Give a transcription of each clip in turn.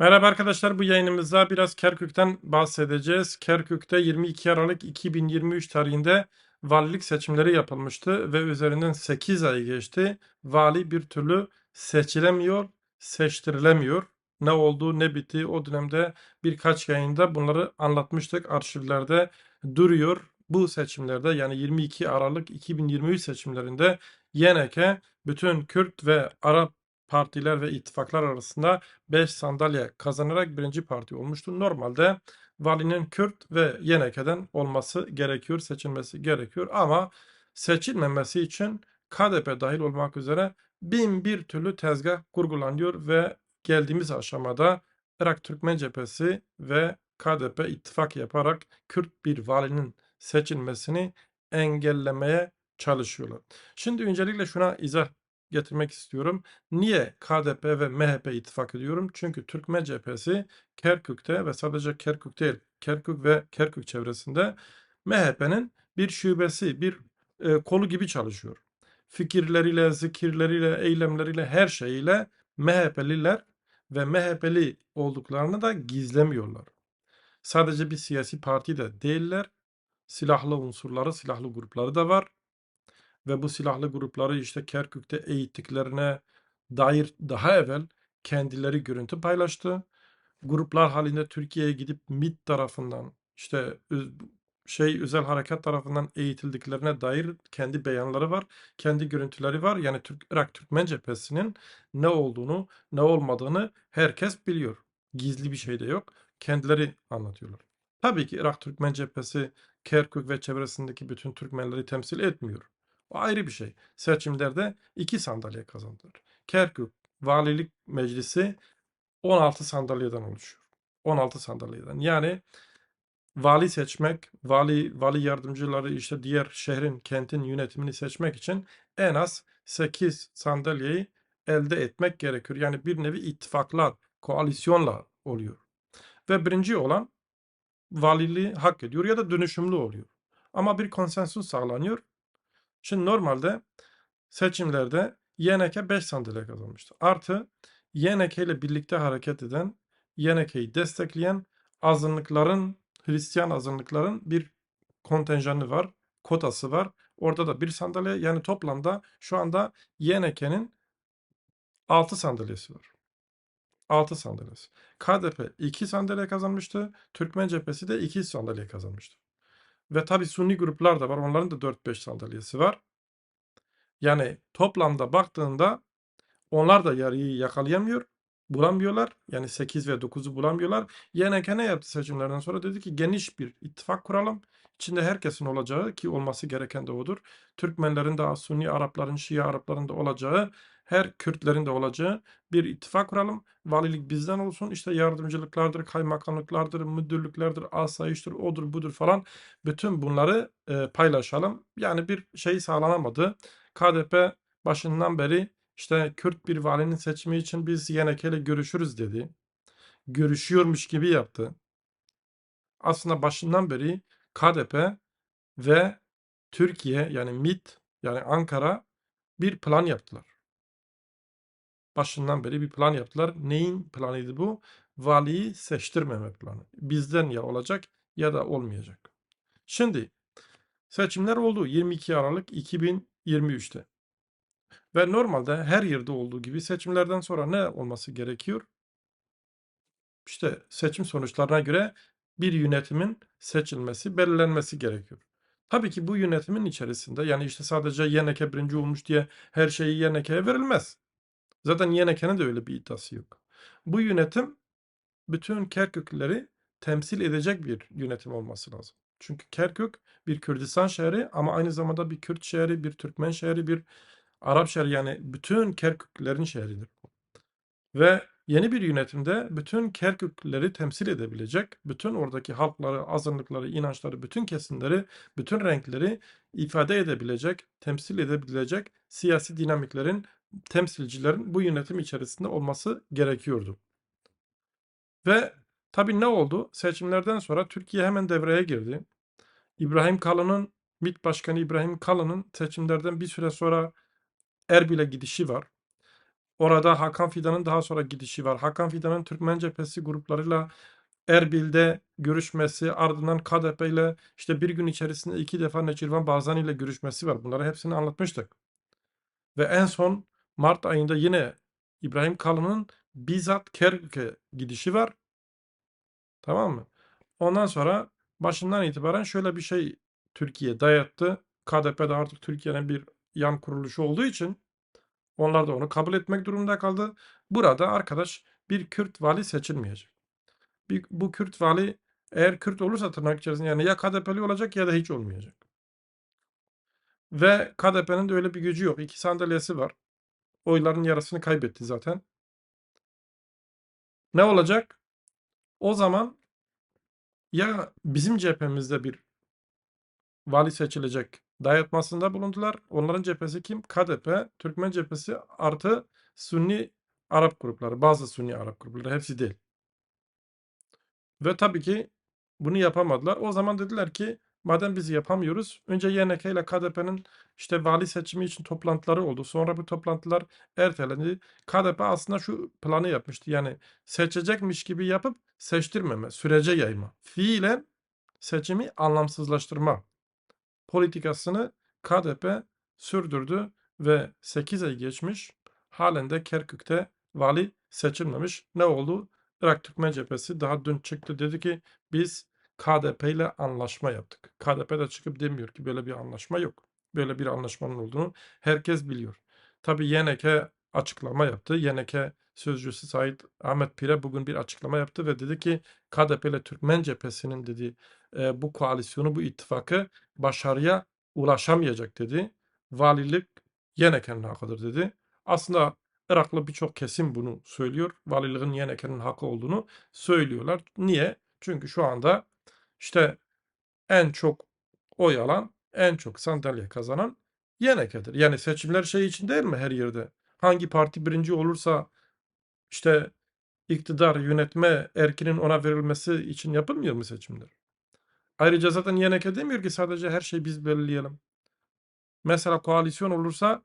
Merhaba arkadaşlar, bu yayınımızda biraz Kerkük'ten bahsedeceğiz. Kerkük'te 22 Aralık 2023 tarihinde valilik seçimleri yapılmıştı ve üzerinden 8 ay geçti. Vali bir türlü seçilemiyor, seçtirilemiyor. Ne oldu, ne bitti o dönemde birkaç yayında bunları anlatmıştık. Arşivlerde duruyor. Bu seçimlerde yani 22 Aralık 2023 seçimlerinde YNK bütün Kürt ve Arap partiler ve ittifaklar arasında 5 sandalye kazanarak birinci parti olmuştu. Normalde valinin Kürt ve YNK'den olması gerekiyor, seçilmesi gerekiyor ama seçilmemesi için KDP dahil olmak üzere bin bir türlü tezgah kurgulanıyor ve geldiğimiz aşamada Irak Türkmen Cephesi ve KDP ittifak yaparak Kürt bir valinin seçilmesini engellemeye çalışıyorlar. Şimdi öncelikle şuna izah getirmek istiyorum. Niye KDP ve MHP ittifak ediyorum? Çünkü Türkmen cephesi Kerkük'te ve sadece Kerkük değil, Kerkük ve Kerkük çevresinde MHP'nin bir şubesi, bir e, kolu gibi çalışıyor. Fikirleriyle, zikirleriyle, eylemleriyle, her şeyiyle MHP'liler ve MHP'li olduklarını da gizlemiyorlar. Sadece bir siyasi parti de değiller. Silahlı unsurları, silahlı grupları da var ve bu silahlı grupları işte Kerkük'te eğittiklerine dair daha evvel kendileri görüntü paylaştı. Gruplar halinde Türkiye'ye gidip MİT tarafından işte şey özel harekat tarafından eğitildiklerine dair kendi beyanları var, kendi görüntüleri var. Yani Türk Irak Türkmen cephesinin ne olduğunu, ne olmadığını herkes biliyor. Gizli bir şey de yok. Kendileri anlatıyorlar. Tabii ki Irak Türkmen cephesi Kerkük ve çevresindeki bütün Türkmenleri temsil etmiyor. O ayrı bir şey. Seçimlerde iki sandalye kazandılar. Kerkük Valilik Meclisi 16 sandalyeden oluşuyor. 16 sandalyeden. Yani vali seçmek, vali vali yardımcıları işte diğer şehrin, kentin yönetimini seçmek için en az 8 sandalyeyi elde etmek gerekiyor. Yani bir nevi ittifaklar, koalisyonla oluyor. Ve birinci olan valiliği hak ediyor ya da dönüşümlü oluyor. Ama bir konsensus sağlanıyor Şimdi normalde seçimlerde YNK 5 sandalye kazanmıştı. Artı YNK ile birlikte hareket eden, YNK'yi destekleyen azınlıkların, Hristiyan azınlıkların bir kontenjanı var, kotası var. Orada da bir sandalye yani toplamda şu anda YNK'nin 6 sandalyesi var. 6 sandalyesi. KDP 2 sandalye kazanmıştı. Türkmen cephesi de 2 sandalye kazanmıştı. Ve tabi Sunni gruplar da var. Onların da 4-5 sandalyesi var. Yani toplamda baktığında onlar da yarıyı yakalayamıyor. Bulamıyorlar. Yani 8 ve 9'u bulamıyorlar. YNK ne yaptı seçimlerden sonra? Dedi ki geniş bir ittifak kuralım. İçinde herkesin olacağı ki olması gereken de odur. Türkmenlerin de Sunni Arapların, Şii Arapların da olacağı her Kürtlerin de olacağı bir ittifak kuralım. Valilik bizden olsun. İşte yardımcılıklardır, kaymakamlıklardır, müdürlüklerdir, asayiştir, odur budur falan. Bütün bunları e, paylaşalım. Yani bir şey sağlanamadı. KDP başından beri işte Kürt bir valinin seçimi için biz YNK ile görüşürüz dedi. Görüşüyormuş gibi yaptı. Aslında başından beri KDP ve Türkiye yani MİT yani Ankara bir plan yaptılar başından beri bir plan yaptılar. Neyin planıydı bu? Valiyi seçtirmeme planı. Bizden ya olacak ya da olmayacak. Şimdi seçimler oldu 22 Aralık 2023'te. Ve normalde her yerde olduğu gibi seçimlerden sonra ne olması gerekiyor? İşte seçim sonuçlarına göre bir yönetimin seçilmesi, belirlenmesi gerekiyor. Tabii ki bu yönetimin içerisinde yani işte sadece YNK birinci olmuş diye her şeyi YNK'ye verilmez. Zaten YNK'nin de öyle bir iddiası yok. Bu yönetim bütün Kerkükleri temsil edecek bir yönetim olması lazım. Çünkü Kerkük bir Kürdistan şehri ama aynı zamanda bir Kürt şehri, bir Türkmen şehri, bir Arap şehri yani bütün Kerküklerin şehridir. Ve yeni bir yönetimde bütün Kerkükleri temsil edebilecek, bütün oradaki halkları, azınlıkları, inançları, bütün kesimleri, bütün renkleri ifade edebilecek, temsil edebilecek siyasi dinamiklerin temsilcilerin bu yönetim içerisinde olması gerekiyordu. Ve tabii ne oldu? Seçimlerden sonra Türkiye hemen devreye girdi. İbrahim Kalın'ın, MİT Başkanı İbrahim Kalın'ın seçimlerden bir süre sonra Erbil'e gidişi var. Orada Hakan Fidan'ın daha sonra gidişi var. Hakan Fidan'ın Türkmen Cephesi gruplarıyla Erbil'de görüşmesi, ardından KDP ile işte bir gün içerisinde iki defa Neçirvan Barzani ile görüşmesi var. Bunları hepsini anlatmıştık. Ve en son Mart ayında yine İbrahim Kalın'ın bizzat Kerkük'e gidişi var. Tamam mı? Ondan sonra başından itibaren şöyle bir şey Türkiye dayattı. KDP de artık Türkiye'nin bir yan kuruluşu olduğu için onlar da onu kabul etmek durumunda kaldı. Burada arkadaş bir Kürt vali seçilmeyecek. Bir, bu Kürt vali eğer Kürt olursa tırnak içerisinde yani ya KDP'li olacak ya da hiç olmayacak. Ve KDP'nin de öyle bir gücü yok. İki sandalyesi var. Oyların yarısını kaybetti zaten. Ne olacak? O zaman ya bizim cephemizde bir vali seçilecek dayatmasında bulundular. Onların cephesi kim? KDP, Türkmen cephesi artı Sunni Arap grupları. Bazı Sunni Arap grupları. Hepsi değil. Ve tabii ki bunu yapamadılar. O zaman dediler ki madem biz yapamıyoruz önce YNK ile KDP'nin işte vali seçimi için toplantıları oldu. Sonra bu toplantılar ertelendi. KDP aslında şu planı yapmıştı. Yani seçecekmiş gibi yapıp seçtirmeme, sürece yayma. Fiilen seçimi anlamsızlaştırma politikasını KDP sürdürdü ve 8 ay geçmiş halen de Kerkük'te vali seçilmemiş. Ne oldu? Irak Türkmen Cephesi daha dün çıktı dedi ki biz KDP ile anlaşma yaptık. KDP de çıkıp demiyor ki böyle bir anlaşma yok. Böyle bir anlaşmanın olduğunu herkes biliyor. Tabi YNK açıklama yaptı. YNK sözcüsü Said Ahmet Pire bugün bir açıklama yaptı ve dedi ki KDP ile Türkmen Cephesi'nin dedi e, bu koalisyonu, bu ittifakı başarıya ulaşamayacak dedi. Valilik YNK'nin hakkıdır dedi. Aslında Iraklı birçok kesim bunu söylüyor. Valiliğin YNK'nin hakkı olduğunu söylüyorlar. Niye? Çünkü şu anda işte en çok oy alan, en çok sandalye kazanan YNK'dir. Yani seçimler şey için değil mi her yerde? Hangi parti birinci olursa işte iktidar, yönetme erkinin ona verilmesi için yapılmıyor mu seçimler? Ayrıca zaten YNK demiyor ki sadece her şeyi biz belirleyelim. Mesela koalisyon olursa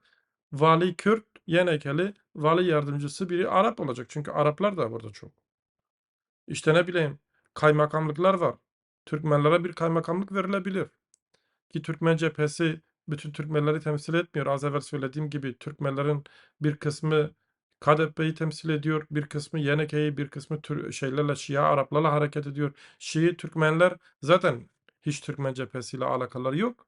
vali Kürt, YNK'li, vali yardımcısı biri Arap olacak. Çünkü Araplar da burada çok. İşte ne bileyim kaymakamlıklar var. Türkmenlere bir kaymakamlık verilebilir. Ki Türkmen cephesi bütün Türkmenleri temsil etmiyor. Az evvel söylediğim gibi Türkmenlerin bir kısmı KDP'yi temsil ediyor. Bir kısmı YNK'yi, bir kısmı Tür şeylerle Şia Araplarla hareket ediyor. Şii Türkmenler zaten hiç Türkmen cephesiyle alakaları yok.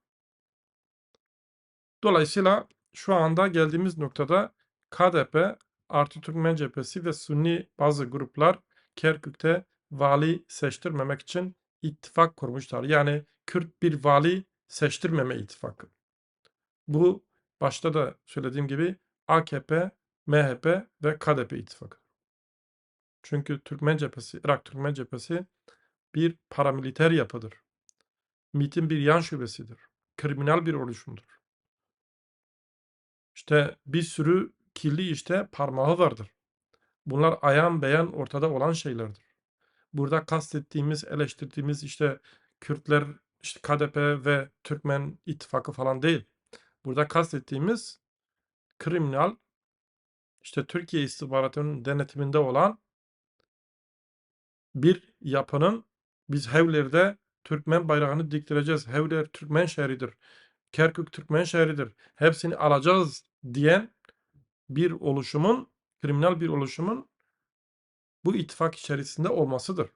Dolayısıyla şu anda geldiğimiz noktada KDP artı Türkmen cephesi ve Sunni bazı gruplar Kerkük'te vali seçtirmemek için ittifak kurmuşlar. Yani Kürt bir vali seçtirmeme ittifakı. Bu başta da söylediğim gibi AKP, MHP ve KDP ittifakı. Çünkü Türkmen cephesi, Irak Türkmen cephesi bir paramiliter yapıdır. MİT'in bir yan şubesidir. Kriminal bir oluşumdur. İşte bir sürü kirli işte parmağı vardır. Bunlar ayan beyan ortada olan şeylerdir. Burada kastettiğimiz, eleştirdiğimiz işte Kürtler, işte KDP ve Türkmen ittifakı falan değil. Burada kastettiğimiz kriminal işte Türkiye istihbaratının denetiminde olan bir yapının biz Hevler'de Türkmen bayrağını diktireceğiz. Hevler Türkmen şehridir. Kerkük Türkmen şehridir. Hepsini alacağız diyen bir oluşumun, kriminal bir oluşumun bu ittifak içerisinde olmasıdır.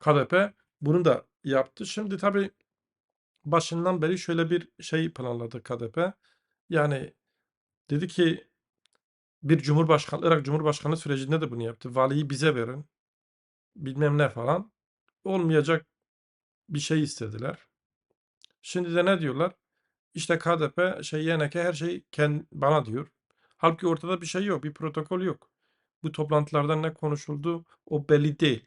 KDP bunu da yaptı. Şimdi tabii başından beri şöyle bir şey planladı KDP. Yani dedi ki bir cumhurbaşkanı, Irak Cumhurbaşkanı sürecinde de bunu yaptı. Valiyi bize verin. Bilmem ne falan. Olmayacak bir şey istediler. Şimdi de ne diyorlar? İşte KDP, şey YNK her şey kend, bana diyor. Halbuki ortada bir şey yok, bir protokol yok. Bu toplantılarda ne konuşuldu o belli değil.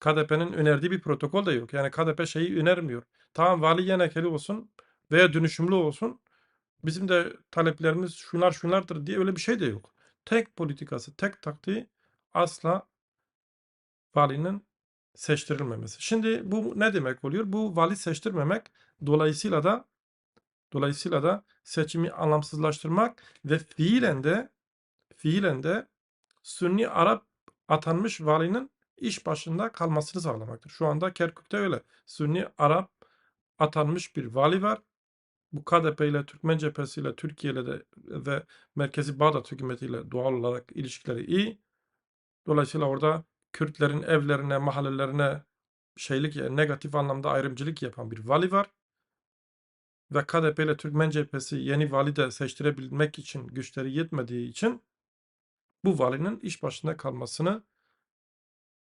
KDP'nin önerdiği bir protokol da yok. Yani KDP şeyi önermiyor. Tamam vali YNK'li olsun veya dönüşümlü olsun. Bizim de taleplerimiz şunlar şunlardır diye öyle bir şey de yok. Tek politikası, tek taktiği asla valinin seçtirilmemesi. Şimdi bu ne demek oluyor? Bu vali seçtirmemek dolayısıyla da Dolayısıyla da seçimi anlamsızlaştırmak ve fiilen de fiilen de Sünni Arap atanmış valinin iş başında kalmasını sağlamaktır. Şu anda Kerkük'te öyle. Sünni Arap atanmış bir vali var. Bu KDP ile Türkmen cephesi ile Türkiye ile de ve Merkezi Bağdat hükümetiyle doğal olarak ilişkileri iyi. Dolayısıyla orada Kürtlerin evlerine, mahallelerine şeylik negatif anlamda ayrımcılık yapan bir vali var. Ve KDP ile Türkmen cephesi yeni vali de seçtirebilmek için güçleri yetmediği için bu valinin iş başında kalmasını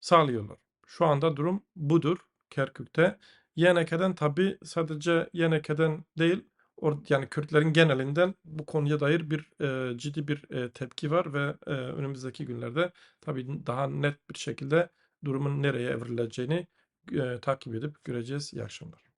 sağlıyorlar. Şu anda durum budur Kerkük'te. YNK'den tabi sadece YNK'den değil or- yani Kürtlerin genelinden bu konuya dair bir e, ciddi bir e, tepki var ve e, önümüzdeki günlerde tabi daha net bir şekilde durumun nereye evrileceğini e, takip edip göreceğiz. İyi akşamlar.